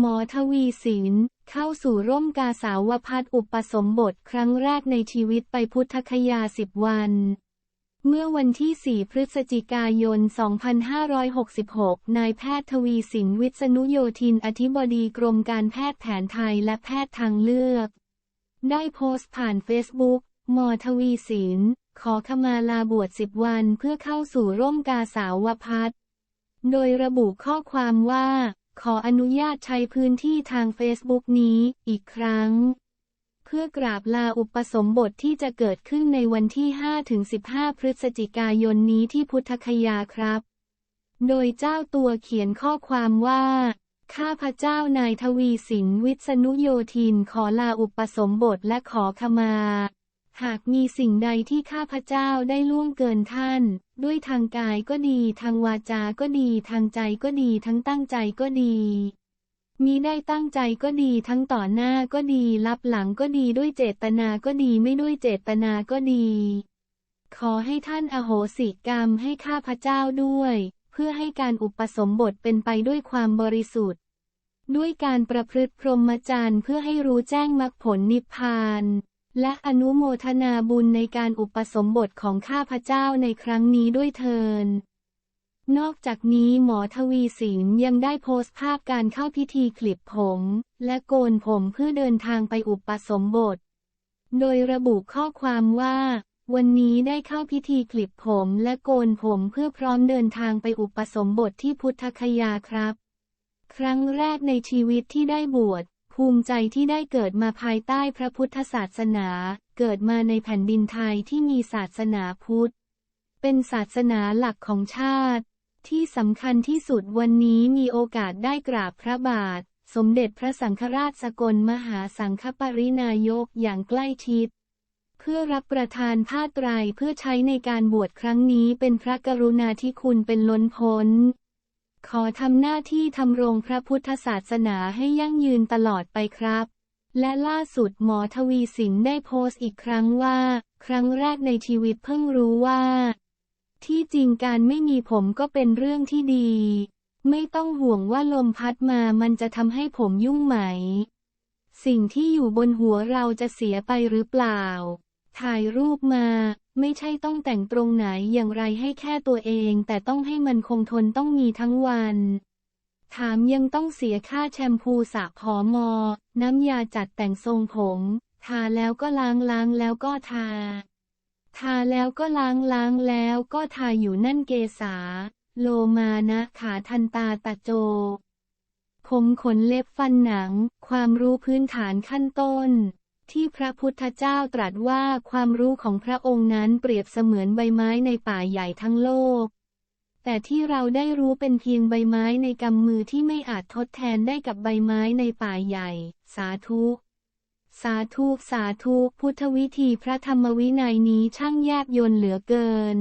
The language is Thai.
หมอทวีสินเข้าสู่ร่มกาสาวพัฒอุปสมบทครั้งแรกในชีวิตไปพุทธคยาสิบวัน เมื่อวันที่ 4 พฤศจิกายน 2566 นายแพทย์ทวีสินวิษณุโยธินอธิบดีกรมการแพทย์แผนไทยและแพทย์ทางเลือก ได้โพสต์ผ่านเฟซบุ๊กหมอทวีสินขอขมาลาบวชสิบวันเพื่อเข้าสู่ร่มกาสาวพัฒโดยระบุข้อความว่า ขออนุญาตใช้พื้นที่ทางเฟซบุ๊กนี้อีกครั้ง เพื่อกราบลาอุปสมบทที่จะเกิดขึ้นในวันที่ 5-15 พฤศจิกายนนี้ที่พุทธคยาครับ โดยเจ้าตัวเขียนข้อความว่า ข้าพเจ้านายทวีสินวิษณุโยธินขอลาอุปสมบทและขอขมา หากมีสิ่งใดที่ข้าพเจ้าได้ล่วงเกินท่าน ด้วยทางกายก็ดี ทางวาจาก็ดี ทางใจก็ดี ทั้งตั้งใจก็ดีมีได้ตั้งใจก็ดีทั้งต่อหน้าก็ดีรับหลังก็ดีด้วยเจตนาก็ดีไม่ด้วยเจตนาก็ดี ขอให้ท่านอโหสิกรรมให้ข้าพเจ้าด้วย เพื่อให้การอุปสมบทเป็นไปด้วยความบริสุทธิ์ ด้วยการประพฤติพรหมจรรย์เพื่อให้รู้แจ้งมรรคผลนิพพาน และอนุโมทนาบุญในการอุปสมบทของข้าพเจ้าในครั้งนี้ด้วยเทินนอกจากนี้หมอทวีสินยังได้โพสต์ภาพการเข้าพิธีคลิปผม และโกนผมเพื่อเดินทางไปอุปสมบท โดยระบุข้อความว่า วันนี้ได้เข้าพิธีคลิปผมและโกนผมเพื่อพร้อมเดินทางไปอุปสมบทที่พุทธคยาครับ ครั้งแรกในชีวิตที่ได้บวช ภูมิใจที่ได้เกิดมาภายใต้พระพุทธศาสนา เกิดมาในแผ่นดินไทยที่มีศาสนาพุทธ เป็นศาสนาหลักของชาติ ที่สำคัญที่สุดวันนี้มีโอกาสได้กราบพระบาท สมเด็จพระสังฆราชสกลมหาสังฆปรินายกอย่างใกล้ชิด เพื่อรับประทานผ้าไตรเพื่อใช้ในการบวชครั้งนี้เป็นพระกรุณาธิคุณเป็นล้นพ้น ขอทำหน้าที่ทำรงพระพุทธศาสนาให้ยั่งยืนตลอดไปครับ และล่าสุดหมอทวีสินได้โพสต์อีกครั้งว่า ครั้งแรกในชีวิตเพิ่งรู้ว่า ที่จริงการไม่มีผมก็เป็นเรื่องที่ดี ไม่ต้องห่วงว่าลมพัดมามันจะทำให้ผมยุ่งไหม สิ่งที่อยู่บนหัวเราจะเสียไปหรือเปล่า ถ่ายรูปมา ไม่ใช่ต้องแต่งตรงไหนอย่างไรให้แค่ตัวเอง แต่ต้องให้มันคงทนต้องมีทั้งวัน ถามยังต้องเสียค่าแชมพูสระผอมอ น้ำยาจัดแต่งทรงผม ทาแล้วก็ล้างล้างแล้วก็ทา ทาแล้วก็ล้างล้างแล้วก็ทาอยู่นั่นเกษา โลมานะขาทันตาตะโจผมขนเล็บฟันหนัง ความรู้พื้นฐานขั้นต้น ที่พระพุทธเจ้าตรัสว่าความรู้ของพระองค์นั้นเปรียบเสมือนใบไม้ในป่าใหญ่ทั้งโลก แต่ที่เราได้รู้เป็นเพียงใบไม้ในกำมือที่ไม่อาจทดแทนได้กับใบไม้ในป่าใหญ่ สาธุ สาธุ สาธุ พุทธวิธีพระธรรมวินัยนี้ช่างแยบยลเหลือเกิน